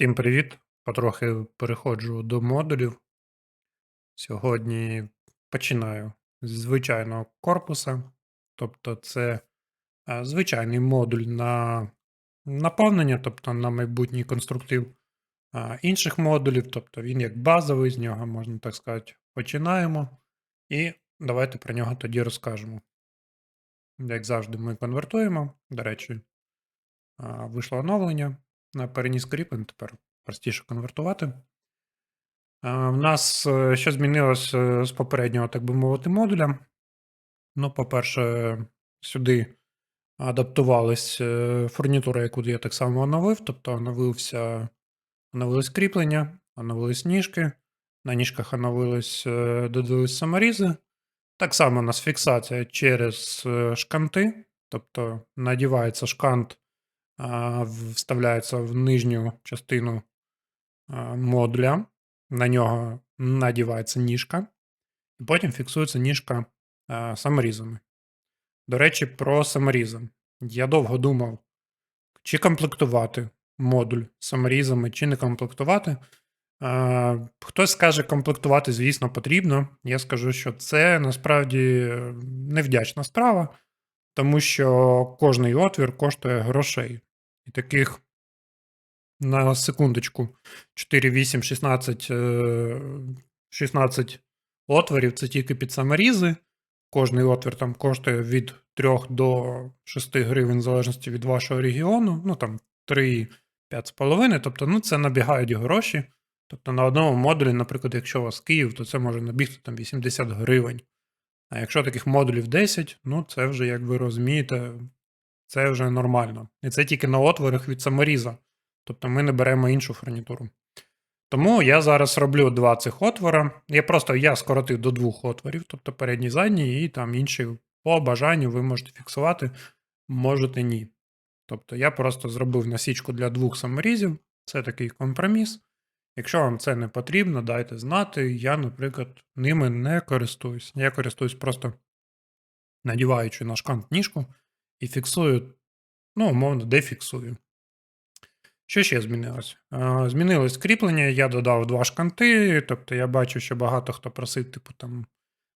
Всім привіт! Потрохи переходжу до модулів. Сьогодні починаю з звичайного корпуса. Тобто, це е, звичайний модуль на наповнення, тобто на майбутній конструктив інших модулів. Тобто він як базовий, з нього, можна так сказати, починаємо. І давайте про нього тоді розкажемо. Як завжди, ми конвертуємо. До речі, вийшло оновлення переніс кріплень, тепер простіше конвертувати. В нас е, що змінилось е, з попереднього, так би мовити, модуля. Ну, по-перше, сюди адаптувалась е, фурнітура, яку я так само оновив, тобто оновився, оновились кріплення, оновились ніжки. На ніжках оновились, додались саморізи. Так само у нас фіксація через шканти, тобто надівається шкант, вставляється в нижню частину модуля на нього надівається ніжка, і потім фіксується ніжка е, саморізами. До речі, про саморізи. Я довго думав, чи комплектувати модуль саморізами, чи не комплектувати. Е, хтось скаже, комплектувати, звісно, потрібно. Я скажу, що це насправді невдячна справа, тому що кожний отвір коштує грошей. І таких на секундочку. 4, 8, 16, 16 отворів це тільки під саморізи. Кожний отвір там коштує від 3 до 6 гривень, в залежності від вашого регіону. Ну там 3, 5,5. Тобто, ну це набігають гроші. Тобто на одному модулі, наприклад, якщо у вас Київ, то це може набігти там 80 гривень. А якщо таких модулів 10, ну це вже, як ви розумієте, це вже нормально. І це тільки на отворах від саморіза. Тобто ми не беремо іншу фурнітуру. Тому я зараз роблю два цих отвора. Я просто я скоротив до двох отворів, тобто передній задній, і там інші по бажанню ви можете фіксувати, можете ні. Тобто я просто зробив насічку для двох саморізів. Це такий компроміс. Якщо вам це не потрібно, дайте знати. Я, наприклад, ними не користуюсь. Я користуюсь просто надіваючи на шкант ніжку і фіксую, ну, умовно, де фіксую. Що ще змінилось? Змінилось кріплення, я додав два шканти, тобто я бачу, що багато хто просив, типу, там,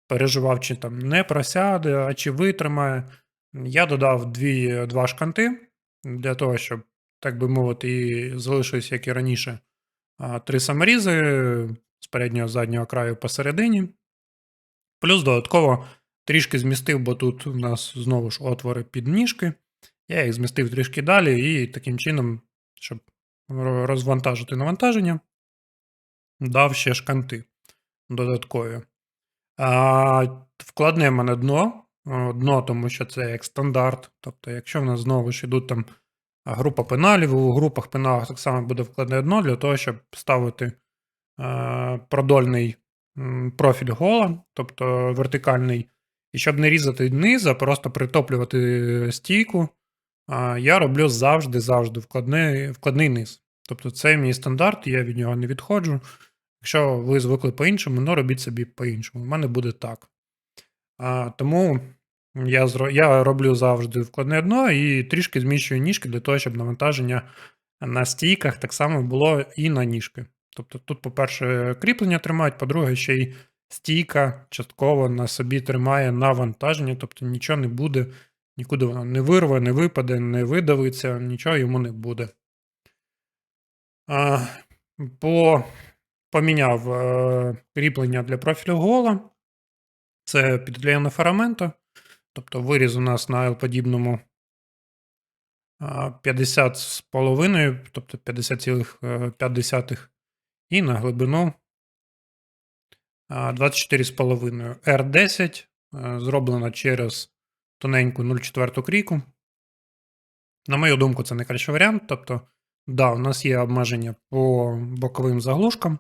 переживав, чи там не просяде, а чи витримає. Я додав дві, два шканти для того, щоб, так би мовити, і залишилось, як і раніше, три саморізи з переднього заднього краю посередині. Плюс додатково трішки змістив, бо тут у нас знову ж отвори під ніжки. Я їх змістив трішки далі, і таким чином щоб розвантажити навантаження, дав ще шканти додаткові. А, Вкладне мене дно. Дно, тому що це як стандарт. Тобто, якщо в нас знову ж йдуть там група пеналів, у групах пеналів так само буде вкладне дно для того, щоб ставити продольний профіль гола, тобто вертикальний, і щоб не різати низ, а просто притоплювати стійку я роблю завжди-завжди вкладний вкладний низ. Тобто це мій стандарт, я від нього не відходжу. Якщо ви звикли по-іншому, ну робіть собі по-іншому. У мене буде так. А, Тому я я роблю завжди вкладне дно і трішки зміщую ніжки для того, щоб навантаження на стійках так само було і на ніжки. Тобто тут, по-перше, кріплення тримають, по-друге, ще й стійка частково на собі тримає навантаження, тобто нічого не буде Нікуди вона не вирве, не випаде, не видавиться, нічого йому не буде. А, по, Поміняв е, кріплення для профілю гола. Це підклеєне фарамента. Тобто виріз у нас на L-подібному 50 з половиною, тобто 50,5 і на глибину 24,5. R10 зроблено через тоненьку 0,4 крійку. На мою думку, це найкращий варіант. Тобто, да, у нас є обмеження по боковим заглушкам,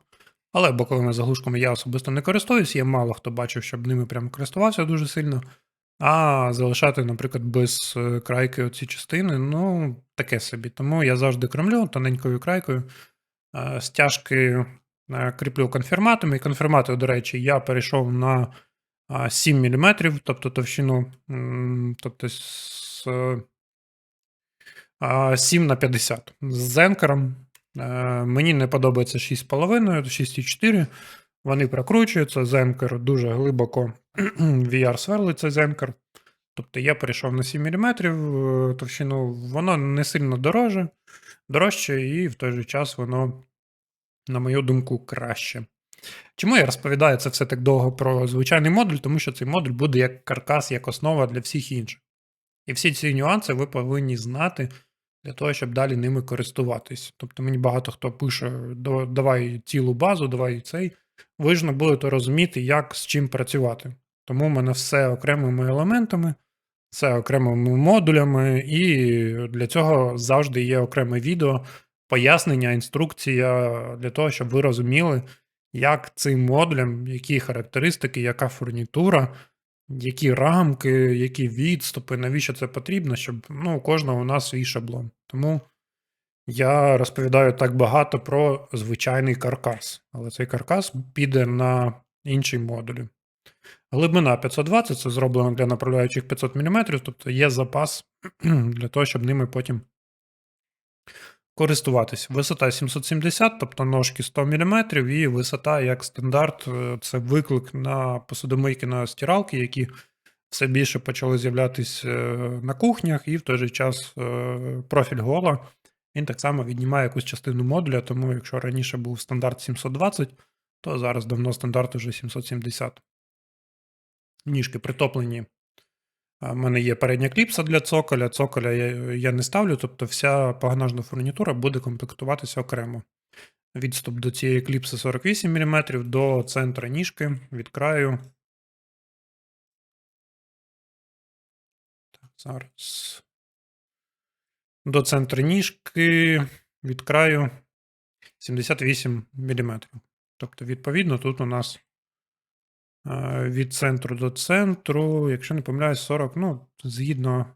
але боковими заглушками я особисто не користуюсь, є мало хто бачив, щоб ними прям користувався дуже сильно. А залишати, наприклад, без е, крайки оці частини, ну, таке собі. Тому я завжди кремлю тоненькою крайкою. Е, стяжки кріплю конфірматами. І конфірмати, до речі, я перейшов на 7 мм, тобто товщину, тобто з 7 на 50 з зенкером. Е, Мені не подобається 6,5, 6,4. Вони прокручуються, зенкер дуже глибоко VR сверлить цей зенкер. Тобто я перейшов на 7 мм товщину, воно не сильно дороже, дорожче, і в той же час воно, на мою думку, краще. Чому я розповідаю це все так довго про звичайний модуль? Тому що цей модуль буде як каркас, як основа для всіх інших. І всі ці нюанси ви повинні знати для того, щоб далі ними користуватись. Тобто мені багато хто пише: давай цілу базу, давай цей. Ви ж не будете розуміти, як з чим працювати. Тому в мене все окремими елементами, все окремими модулями, і для цього завжди є окреме відео, пояснення, інструкція для того, щоб ви розуміли, як цим модулям, які характеристики, яка фурнітура, які рамки, які відступи, навіщо це потрібно, щоб ну, у кожного у нас свій шаблон. Тому я розповідаю так багато про звичайний каркас, але цей каркас піде на інші модулі. Глибина 520 це зроблено для направляючих 500 мм, тобто є запас для того, щоб ними потім користуватись. Висота 770, тобто ножки 100 мм, і висота як стандарт е, це виклик на посудомийки на стиралки, які все більше почали з'являтися е, на кухнях, і в той же час е, профіль гола. Він так само віднімає якусь частину модуля, тому якщо раніше був стандарт 720, то зараз давно стандарт уже 770. Ніжки притоплені у мене є передня кліпса для цоколя. Цоколя я не ставлю, тобто вся погнажна фурнітура буде комплектуватися окремо. Відступ до цієї кліпси 48 мм, до центра ніжки від краю. Так, Зараз. До центру ніжки від краю 78 мм. Тобто, відповідно, тут у нас від центру до центру, якщо не помиляюсь, 40, ну, згідно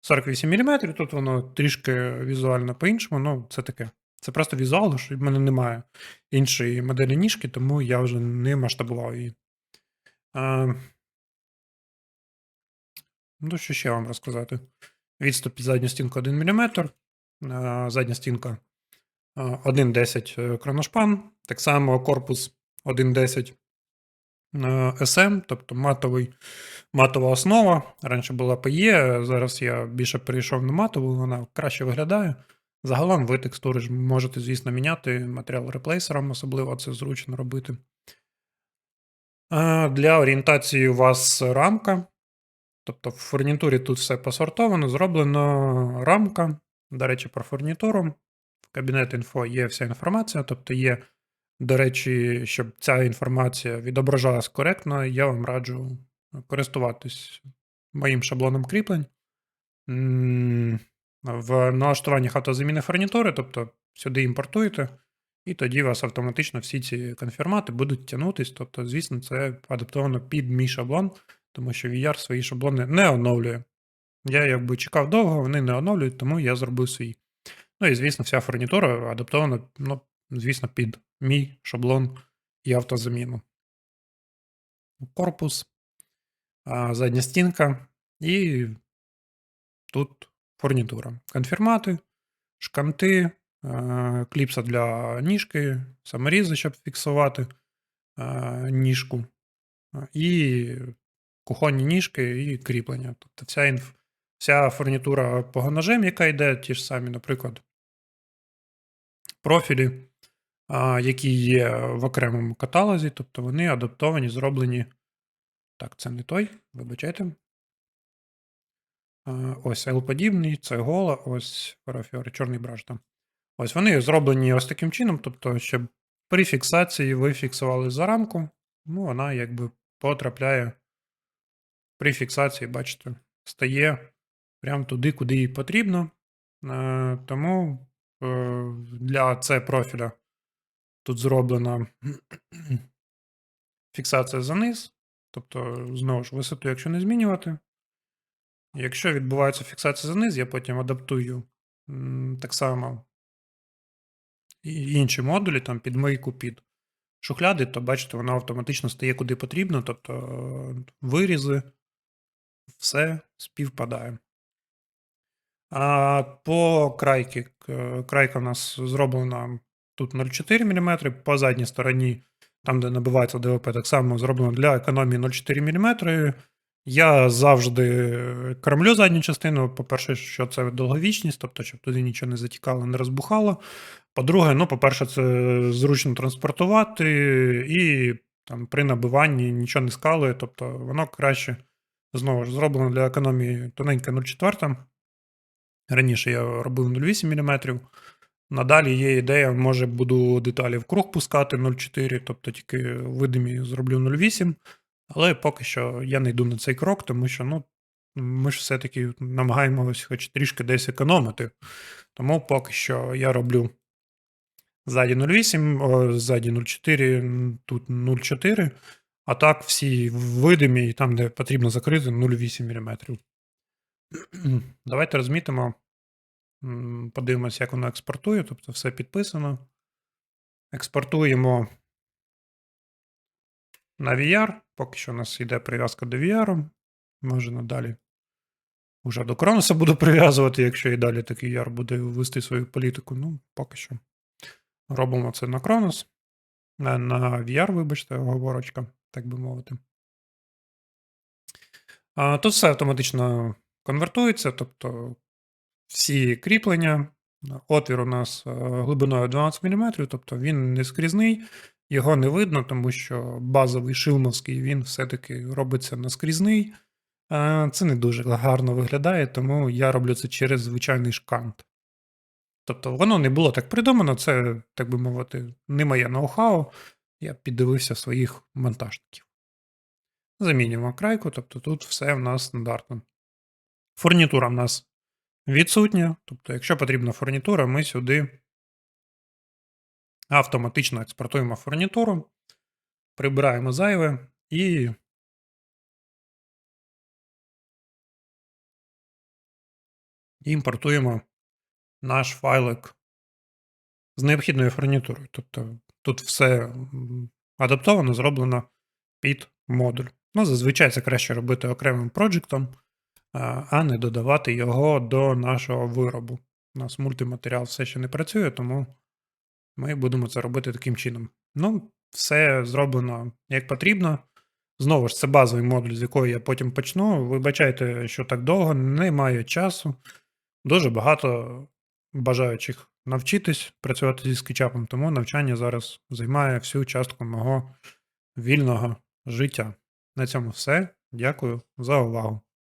48 мм, тут воно трішки візуально по-іншому, ну, це таке. Це просто візуал, що в мене немає іншої моделі ніжки, тому я вже не масштабував її. А, Ну, що ще вам розказати? Відступ під задню стінку 1 мм, задня стінка 1,10 кроношпан, так само корпус 1,10 SM, тобто матовий, матова основа. Раніше була PE, зараз я більше перейшов на матову, вона краще виглядає. Загалом ви текстури ж можете, звісно, міняти матеріал реплейсером, особливо це зручно робити. Для орієнтації у вас рамка. Тобто в фурнітурі тут все посортовано, зроблено рамка. До речі, про фурнітуру. В кабінет інфо є вся інформація, тобто є до речі, щоб ця інформація відображалась коректно, я вам раджу користуватись моїм шаблоном кріплень. В налаштуваннях автозаміни фурнітури, тобто сюди імпортуєте, і тоді у вас автоматично всі ці конфірмати будуть тягнутись. Тобто, звісно, це адаптовано під мій шаблон, тому що VR свої шаблони не оновлює. Я якби чекав довго, вони не оновлюють, тому я зробив свій. Ну і звісно, вся фурнітура адаптована, ну, звісно, під мій шаблон і автозаміну. Корпус, задня стінка і тут фурнітура. Конфірмати, шканти, кліпса для ніжки, саморізи, щоб фіксувати ніжку, і кухонні ніжки і кріплення. Тобто вся інф... вся фурнітура по ганажем, яка йде, ті ж самі, наприклад, профілі які є в окремому каталозі, тобто вони адаптовані, зроблені. Так, це не той, вибачайте. Ось L-подібний, це гола, ось парафіори, чорний браш там. Ось вони зроблені ось таким чином, тобто, щоб при фіксації ви фіксували за рамку, ну, вона якби потрапляє при фіксації, бачите, стає прямо туди, куди їй потрібно. Тому е, для це профіля Тут зроблена фіксація за низ. Тобто, знову ж, висоту, якщо не змінювати. Якщо відбувається фіксація за низ, я потім адаптую так само інші модулі, там підмийку під шухляди, то бачите, воно автоматично стає куди потрібно. Тобто вирізи, все співпадає. А по крайки, крайка у нас зроблена тут 0,4 мм, по задній стороні, там, де набивається ДВП, так само зроблено для економії 0,4 мм. Я завжди кормлю задню частину. По-перше, що це довговічність, тобто, щоб туди нічого не затікало, не розбухало. По-друге, ну, по-перше, це зручно транспортувати, і там, при набиванні нічого не скалує, тобто воно краще знову ж зроблено для економії тоненька 0,4. Раніше я робив 0,8 мм. Надалі є ідея, може буду деталі в круг пускати 0,4, тобто тільки видимі зроблю 0,8. Але поки що я не йду на цей крок, тому що ну, ми ж все-таки намагаємося хоч трішки десь економити. Тому поки що я роблю ззаді 0,8, о, ззаді 0,4, тут 0,4. А так, всі видимі, і там, де потрібно закрити, 0,8 мм. Давайте розмітимо. Подивимося, як воно експортує. Тобто все підписано. Експортуємо на VR. Поки що у нас йде прив'язка до VR. Може надалі. Уже до Кроноса буду прив'язувати, якщо і далі такий VR буде вести свою політику. Ну, поки що. Робимо це на Кронос. На, на VR, вибачте, оговорочка, так би мовити. А, тут все автоматично конвертується, тобто всі кріплення. Отвір у нас е, глибиною 12 мм, тобто він не скрізний, його не видно, тому що базовий шилмовський він все-таки робиться наскрізний. Е, Це не дуже гарно виглядає, тому я роблю це через звичайний шкант. Тобто воно не було так придумано, це, так би мовити, не моє ноу-хау. Я піддивився своїх монтажників. Замінюємо крайку, тобто тут все в нас стандартно. Фурнітура в нас відсутня. Тобто, якщо потрібна фурнітура, ми сюди автоматично експортуємо фурнітуру, прибираємо зайве і імпортуємо наш файлик з необхідною фурнітурою. Тобто тут все адаптовано, зроблено під модуль. Ну, зазвичай це краще робити окремим проджектом, а не додавати його до нашого виробу. У нас мультиматеріал все ще не працює, тому ми будемо це робити таким чином. Ну, все зроблено як потрібно. Знову ж, це базовий модуль, з якого я потім почну. Вибачайте, що так довго, немає часу. Дуже багато бажаючих навчитись працювати зі скетчапом, тому навчання зараз займає всю частку мого вільного життя. На цьому все. Дякую за увагу.